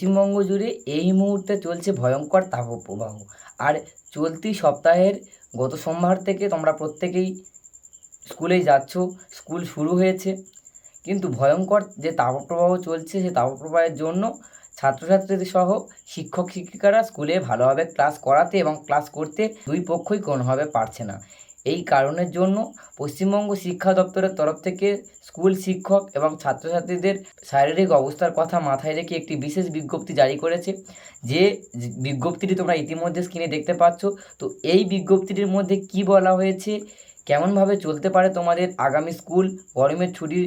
পশ্চিমবঙ্গ জুড়ে এই মুহূর্তে চলছে ভয়ঙ্কর তাপপ্রবাহ। আর চলতি সপ্তাহের গত সোমবার থেকে তোমরা প্রত্যেকেই স্কুলেই যাচ্ছ, স্কুল শুরু হয়েছে। কিন্তু ভয়ঙ্কর যে তাপপ্রবাহ চলছে, সে তাপপ্রবাহের জন্য ছাত্রছাত্রীদের সহ শিক্ষক শিক্ষিকারা স্কুলে ভালোভাবে ক্লাস করাতে এবং ক্লাস করতে দুই পক্ষই কোনোভাবে পারছে না। এই কারণের জন্য পশ্চিমবঙ্গ শিক্ষা দপ্তরের তরফ থেকে স্কুল শিক্ষক এবং ছাত্রছাত্রীদের শারীরিক অবস্থার কথা মাথায় রেখে একটি বিশেষ বিজ্ঞপ্তি জারি করেছে। যে বিজ্ঞপ্তিটি তোমরা ইতিমধ্যে স্ক্রিনে দেখতে পাচ্ছ, তো এই বিজ্ঞপ্তিটির মধ্যে কি বলা হয়েছে, কেমনভাবে চলতে পারে তোমাদের আগামী স্কুল, গরমের ছুটি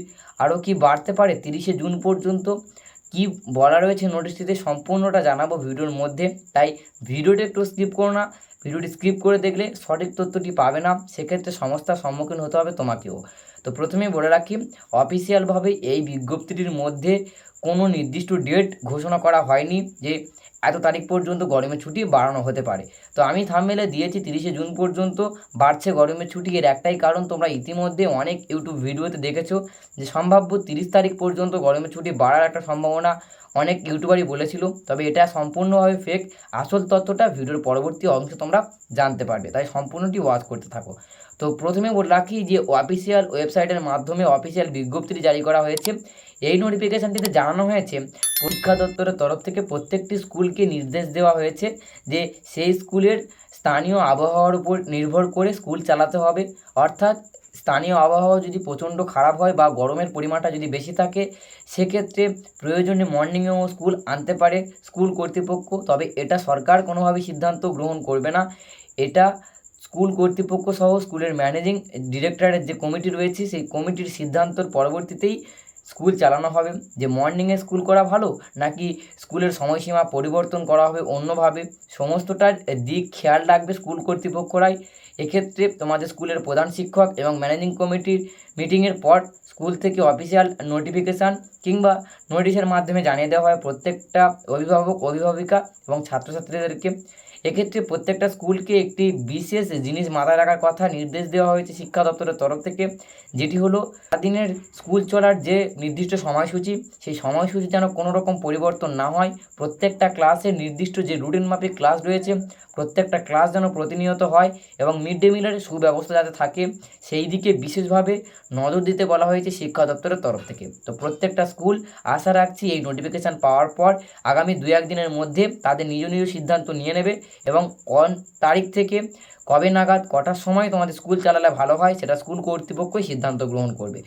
আরও কি বাড়তে পারে তিরিশে জুন পর্যন্ত? কি বলা রয়েছে নোটিশটিতে সম্পূর্ণটা জানাব ভিডিওর মধ্যে। তাই ভিডিওটা একটু স্কিপ করো না। ভিডিওটি স্কিপ করে দেখলে সঠিক তথ্যটি পাবে না সেক্ষেত্রে সমস্যার সম্মুখীন হতে হবে তোমাকেও। তো প্রথমেই বলে রাখি অফিসিয়ালভাবে এই বিজ্ঞপ্তিটির মধ্যে কোনো নির্দিষ্ট ডেট ঘোষণা করা হয়নি যে এত তারিখ পর্যন্ত গরমের ছুটি বাড়ানো হতে পারে। তো আমি থামমেলে দিয়েছি, তিরিশে জুন পর্যন্ত বাড়ছে গরমের ছুটি। এর একটাই কারণ তোমরা ইতিমধ্যে অনেক ইউটিউব ভিডিওতে দেখেছ যে সম্ভাব্য তিরিশ তারিখ পর্যন্ত গরমের ছুটি বাড়ার একটা সম্ভাবনা অনেক ইউটিউবারই বলেছিল। তবে এটা সম্পূর্ণভাবে ফেক আসল তথ্যটা ভিডিওর পরবর্তী অংশে তোমরা জানতে পারবে। তাই সম্পূর্ণটি ওয়াচ করতে থাকো। তো প্রথমে বলে রাখি যে অফিসিয়াল ওয়েবসাইটের মাধ্যমে অফিসিয়াল বিজ্ঞপ্তিটি জারি করা হয়েছে। এই নোটিফিকেশানটিতে জানানো হয়েছে, পরীক্ষা দপ্তরের তরফ থেকে প্রত্যেকটি স্কুলকে নির্দেশ দেওয়া হয়েছে যে সেই স্কুলের স্থানীয় আবহাওয়ার উপর নির্ভর করে স্কুল চালাতে হবে। অর্থাৎ স্থানীয় আবহাওয়া যদি প্রচণ্ড খারাপ হয় বা গরমের পরিমাণটা যদি বেশি থাকে, সেক্ষেত্রে প্রয়োজনে মর্নিংয়েও স্কুল আনতে পারে, স্কুল কর্তৃপক্ষ। তবে এটা সরকার কোনোভাবেই সিদ্ধান্ত গ্রহণ করবে না। এটা স্কুল কর্তৃপক্ষ সহ স্কুলের ম্যানেজিং ডিরেক্টরের যে কমিটি রয়েছে সেই কমিটির সিদ্ধান্তর পরবর্তীতেই স্কুল চালানো হবে? যে মর্নিংয়ে স্কুল করা ভালো, নাকি স্কুলের সময়সীমা পরিবর্তন করা হবে অন্যভাবে? সমস্তটার দিক খেয়াল রাখবে স্কুল কর্তৃপক্ষরাই। এক্ষেত্রে তোমাদের স্কুলের প্রধান শিক্ষক এবং ম্যানেজিং কমিটির মিটিংয়ের পর স্কুল থেকে অফিসিয়াল নোটিফিকেশান কিংবা নোটিশের মাধ্যমে জানিয়ে দেওয়া হয় প্রত্যেকটা অভিভাবক, অভিভাবিকা এবং ছাত্রছাত্রীদেরকে। এক্ষেত্রে প্রত্যেকটা স্কুলকে একটি বিশেষ জিনিস মাথায় রাখার কথা নির্দেশ দেওয়া হয়েছে শিক্ষা দপ্তরের তরফ থেকে, যেটি হলো দিনের স্কুল চলার যে নির্দিষ্ট সময়সূচি, সেই সময়সূচি যেন কোনো রকম পরিবর্তন না হয়। প্রত্যেকটা ক্লাসে নির্দিষ্ট যে রুটিন মাফিক ক্লাস রয়েছে, প্রত্যেকটা ক্লাস যেন প্রতিনিয়ত হয় এবং মিড ডে মিলের সুব্যবস্থা যাতে থাকে, সেই দিকে বিশেষভাবে নজর দিতে বলা হয়েছে শিক্ষা দপ্তরের তরফ থেকে। তো প্রত্যেকটা স্কুল আশা রাখছি এই নোটিফিকেশান পাওয়ার পর আগামী দু একদিনের মধ্যে তাদের নিজ নিজ সিদ্ধান্ত নিয়ে নেবে এবং কোন তারিখ থেকে কবে নাগাদ কটার সময় তোমাদের স্কুল চালালে ভালো হয়, সেটা স্কুল কর্তৃপক্ষই সিদ্ধান্ত গ্রহণ করবে।